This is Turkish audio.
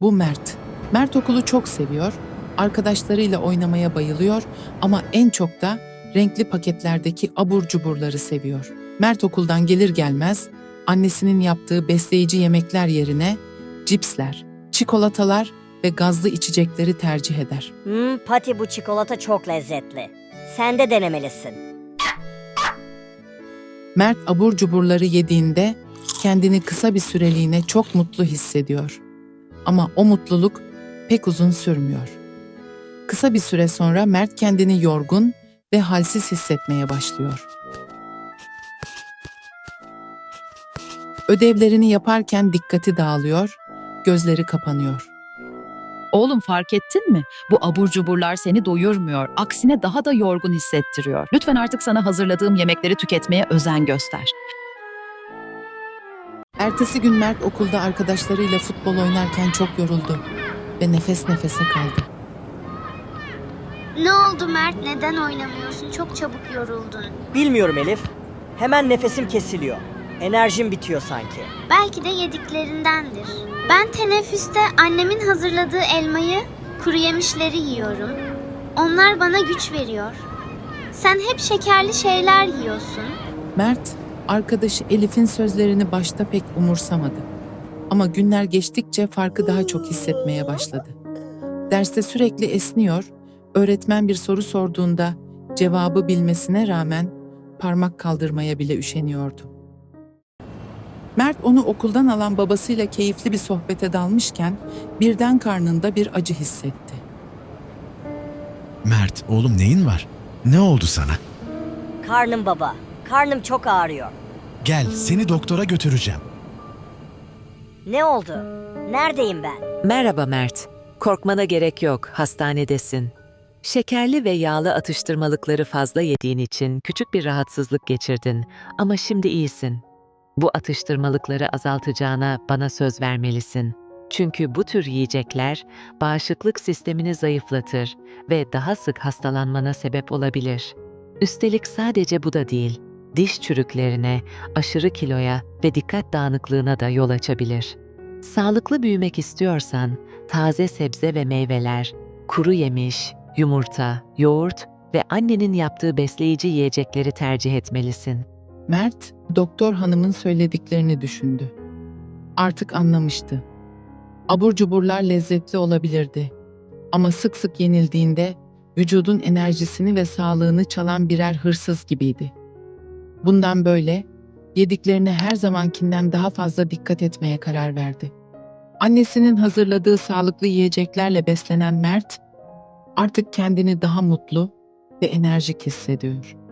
Bu Mert. Mert okulu çok seviyor, arkadaşlarıyla oynamaya bayılıyor ama en çok da renkli paketlerdeki abur cuburları seviyor. Mert okuldan gelir gelmez annesinin yaptığı besleyici yemekler yerine cipsler, çikolatalar ve gazlı içecekleri tercih eder. Hmm, Pati bu çikolata çok lezzetli. Sen de denemelisin. Mert abur cuburları yediğinde kendini kısa bir süreliğine çok mutlu hissediyor. Ama o mutluluk pek uzun sürmüyor. Kısa bir süre sonra Mert kendini yorgun ve halsiz hissetmeye başlıyor. Ödevlerini yaparken dikkati dağılıyor, gözleri kapanıyor. Oğlum fark ettin mi? Bu abur cuburlar seni doyurmuyor. Aksine daha da yorgun hissettiriyor. Lütfen artık sana hazırladığım yemekleri tüketmeye özen göster. Ertesi gün Mert okulda arkadaşlarıyla futbol oynarken çok yoruldu ve nefes nefese kaldı. Ne oldu Mert? Neden oynamıyorsun? Çok çabuk yoruldun. Bilmiyorum Elif. Hemen nefesim kesiliyor. Enerjim bitiyor sanki. Belki de yediklerindendir. Ben teneffüste annemin hazırladığı elmayı, kuru yemişleri yiyorum. Onlar bana güç veriyor. Sen hep şekerli şeyler yiyorsun. Mert, arkadaşı Elif'in sözlerini başta pek umursamadı. Ama günler geçtikçe farkı daha çok hissetmeye başladı. Derste sürekli esniyor, öğretmen bir soru sorduğunda cevabı bilmesine rağmen parmak kaldırmaya bile üşeniyordu. Mert onu okuldan alan babasıyla keyifli bir sohbete dalmışken birden karnında bir acı hissetti. Mert, oğlum neyin var? Ne oldu sana? Karnım baba. Karnım çok ağrıyor. Gel, seni doktora götüreceğim. Ne oldu? Neredeyim ben? Merhaba Mert. Korkmana gerek yok, hastanedesin. Şekerli ve yağlı atıştırmalıkları fazla yediğin için küçük bir rahatsızlık geçirdin ama şimdi iyisin. Bu atıştırmalıkları azaltacağına bana söz vermelisin. Çünkü bu tür yiyecekler bağışıklık sistemini zayıflatır ve daha sık hastalanmana sebep olabilir. Üstelik sadece bu da değil, diş çürüklerine, aşırı kiloya ve dikkat dağınıklığına da yol açabilir. Sağlıklı büyümek istiyorsan taze sebze ve meyveler, kuru yemiş, yumurta, yoğurt ve annenin yaptığı besleyici yiyecekleri tercih etmelisin. Mert, doktor hanımın söylediklerini düşündü. Artık anlamıştı. Abur cuburlar lezzetli olabilirdi. Ama sık sık yenildiğinde vücudun enerjisini ve sağlığını çalan birer hırsız gibiydi. Bundan böyle yediklerine her zamankinden daha fazla dikkat etmeye karar verdi. Annesinin hazırladığı sağlıklı yiyeceklerle beslenen Mert artık kendini daha mutlu ve enerjik hissediyor.